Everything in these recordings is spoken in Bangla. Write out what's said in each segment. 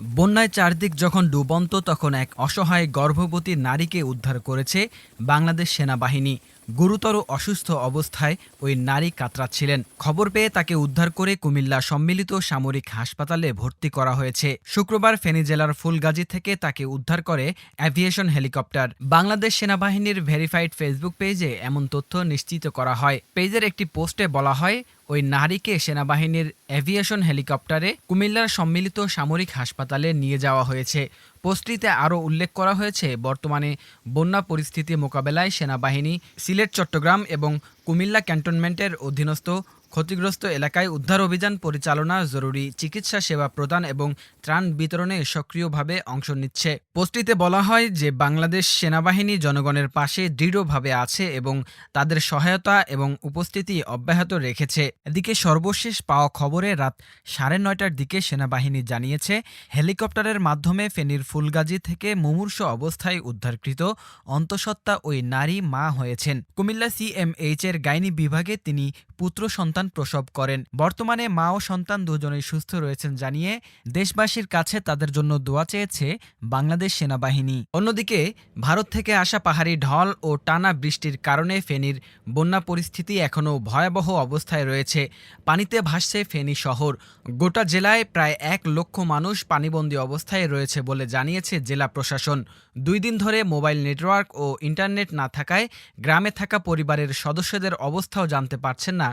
বন্যায় চারদিক যখন ডুবন্ত তখন এক অসহায় গর্ভবতী নারীকে উদ্ধার করেছে বাংলাদেশ সেনাবাহিনী। গুরুতর অসুস্থ অবস্থায় ওই নারী কাতরাচ্ছিলেন খবর পেয়ে তাকে উদ্ধার করে কুমিল্লা সম্মিলিত সামরিক হাসপাতালে ভর্তি করা হয়েছে। শুক্রবার ফেনী জেলার ফুলগাজী থেকে তাকে উদ্ধার করে অ্যাভিয়েশন হেলিকপ্টার। বাংলাদেশ সেনাবাহিনীর ভেরিফাইড ফেসবুক পেজে এমন তথ্য নিশ্চিত করা হয়। পেজের একটি পোস্টে বলা হয়, ওই নারীকে সেনাবাহিনীর অ্যাভিয়েশন হেলিকপ্টারে কুমিল্লার সম্মিলিত সামরিক হাসপাতালে নিয়ে যাওয়া হয়েছে। পোস্টটিতে আরও উল্লেখ করা হয়েছে, বর্তমানে বন্যা পরিস্থিতি মোকাবেলায় সেনাবাহিনী সিলেট, চট্টগ্রাম এবং কুমিল্লা ক্যান্টনমেন্টের অধীনস্থ ক্ষতিগ্রস্ত এলাকায় উদ্ধার অভিযান পরিচালনা জরুরি চিকিৎসা সেবা প্রদান এবং ত্রাণ বিতরণে সক্রিয়ভাবে অংশ নিচ্ছে। পোস্টটিতে বলা হয় যে, বাংলাদেশ সেনাবাহিনী জনগণের পাশে দৃঢ়ভাবে আছে এবং তাদের সহায়তা এবং উপস্থিতি অব্যাহত রেখেছে। এদিকে সর্বশেষ পাওয়া খবরে রাত সাড়ে নয়টার দিকে সেনাবাহিনী জানিয়েছে, হেলিকপ্টারের মাধ্যমে ফেনীর ফুলগাজী থেকে মুমূর্ষ অবস্থায় উদ্ধারকৃত অন্তঃসত্ত্বা ওই নারী মা হয়েছেন। কুমিল্লা সিএমএইচ এর গাইনি বিভাগে তিনি পুত্র সন্তান প্রসব করেন। বর্তমানে মা ও সন্তান দুজনেই সুস্থ রয়েছেন জানিয়ে দেশবাসীর কাছে তাদের জন্য দোয়া চেয়েছে বাংলাদেশ সেনাবাহিনী। অন্যদিকে ভারত থেকে আসা পাহাড়ি ঢল ও টানা বৃষ্টির কারণে ফেনীর বন্যা পরিস্থিতি এখনও ভয়াবহ অবস্থায় রয়েছে। পানিতে ভাসছে ফেনী শহর। গোটা জেলায় প্রায় এক লক্ষ মানুষ পানিবন্দী অবস্থায় রয়েছে বলে জানিয়েছে জেলা প্রশাসন। দুই দিন ধরে মোবাইল নেটওয়ার্ক ও ইন্টারনেট না থাকায় গ্রামে থাকা পরিবারের সদস্যদের অবস্থাও জানতে পারছেন না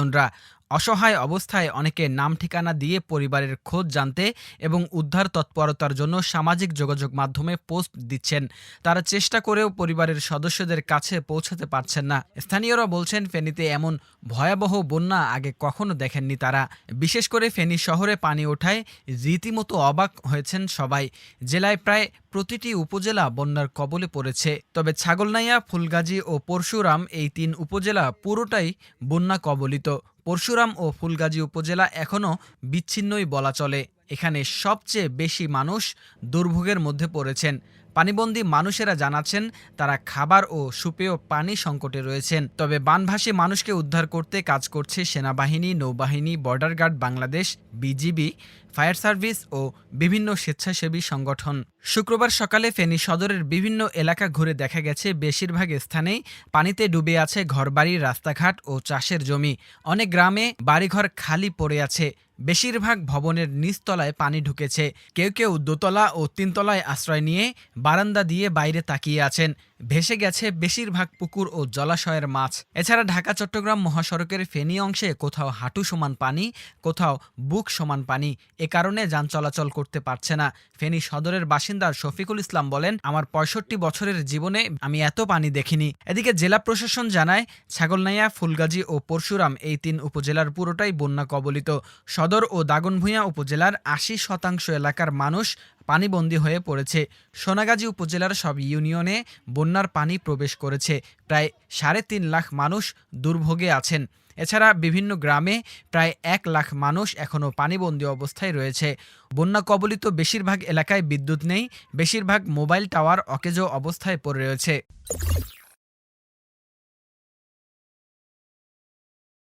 தொன்றா অসহায় অবস্থায় অনেকে নাম ঠিকানা দিয়ে পরিবারের খোঁজ জানতে এবং উদ্ধার তৎপরতার জন্য সামাজিক যোগাযোগ মাধ্যমে পোস্ট দিচ্ছেন। তারা চেষ্টা করেও পরিবারের সদস্যদের কাছে পৌঁছাতে পারছেন না। স্থানীয়রা বলছেন, ফেনীতে এমন ভয়াবহ বন্যা আগে কখনো দেখেননি তারা। বিশেষ করে ফেনী শহরে পানি ওঠায় রীতিমতো অবাক হয়েছেন সবাই। জেলায় প্রায় প্রতিটি উপজেলা বন্যার কবলে পড়েছে। তবে ছাগলনাইয়া, ফুলগাজী ও পরশুরাম এই তিন উপজেলা পুরোটাই বন্যা কবলিত। পরশুরাম ও ফুলগাজী উপজেলা এখনও বিচ্ছিন্নই বলা চলে। এখানে সবচেয়ে বেশি মানুষ দুর্ভোগের মধ্যে পড়েছেন। পানিবন্দী মানুষেরা জানাচ্ছেন, তারা খাবার ও সুপেয় পানি সংকটে রয়েছেন। তবে বানভাসী মানুষকে উদ্ধার করতে কাজ করছে সেনাবাহিনী, নৌবাহিনী, border guard Bangladesh, BGB, fire service ও বিভিন্ন স্বেচ্ছাসেবী সংগঠন। শুক্রবার সকালে ফেনী সদরের বিভিন্ন এলাকা ঘুরে দেখা গেছে, বেশিরভাগ স্থানেই পানিতে ডুবে আছে ঘরবাড়ি, রাস্তাঘাট ও চাষের জমি। অনেক গ্রামে বাড়িঘর খালি পড়ে আছে। বেশিরভাগ ভবনের নিচতলায় পানি ঢুকেছে। কেউ কেউ দোতলা ও তিনতলায় আশ্রয় নিয়ে বারান্দা দিয়ে বাইরে তাকিয়ে আছেন। ভেসে গেছে বেশিরভাগ পুকুর ও জলাশয়ের মাছ। এছাড়া ঢাকা, চট্টগ্রাম মহাসড়কের ফেনী অংশে কোথাও হাঁটু সমান পানি, কোথাও বুক সমান পানি, এ কারণে যান চলাচল করতে পারছে না। ফেনী সদরের বাসিন্দা শফিকুল ইসলাম বলেন, আমার পঁয়ষট্টি বছরের জীবনে আমি এত পানি দেখিনি। এদিকে জেলা প্রশাসন জানায়, ছাগলনাইয়া, ফুলগাজী ও পরশুরাম এই তিন উপজেলার পুরোটাই বন্যা কবলিত। সদর ও দাগনভূঞা উপজেলার আশি শতাংশ এলাকার মানুষ পানিবন্দী হয়ে পড়েছে। সোনাগাজী উপজেলার সব ইউনিয়নে বন্যার পানি প্রবেশ করেছে। প্রায় সাড়ে তিন লাখ মানুষ দুর্ভোগে আছেন। এছাড়া বিভিন্ন গ্রামে প্রায় এক লাখ মানুষ এখনও পানিবন্দী অবস্থায় রয়েছে। বন্যা কবলিত বেশিরভাগ এলাকায় বিদ্যুৎ নেই, বেশিরভাগ মোবাইল টাওয়ার অকেজো অবস্থায় পড়ে রয়েছে।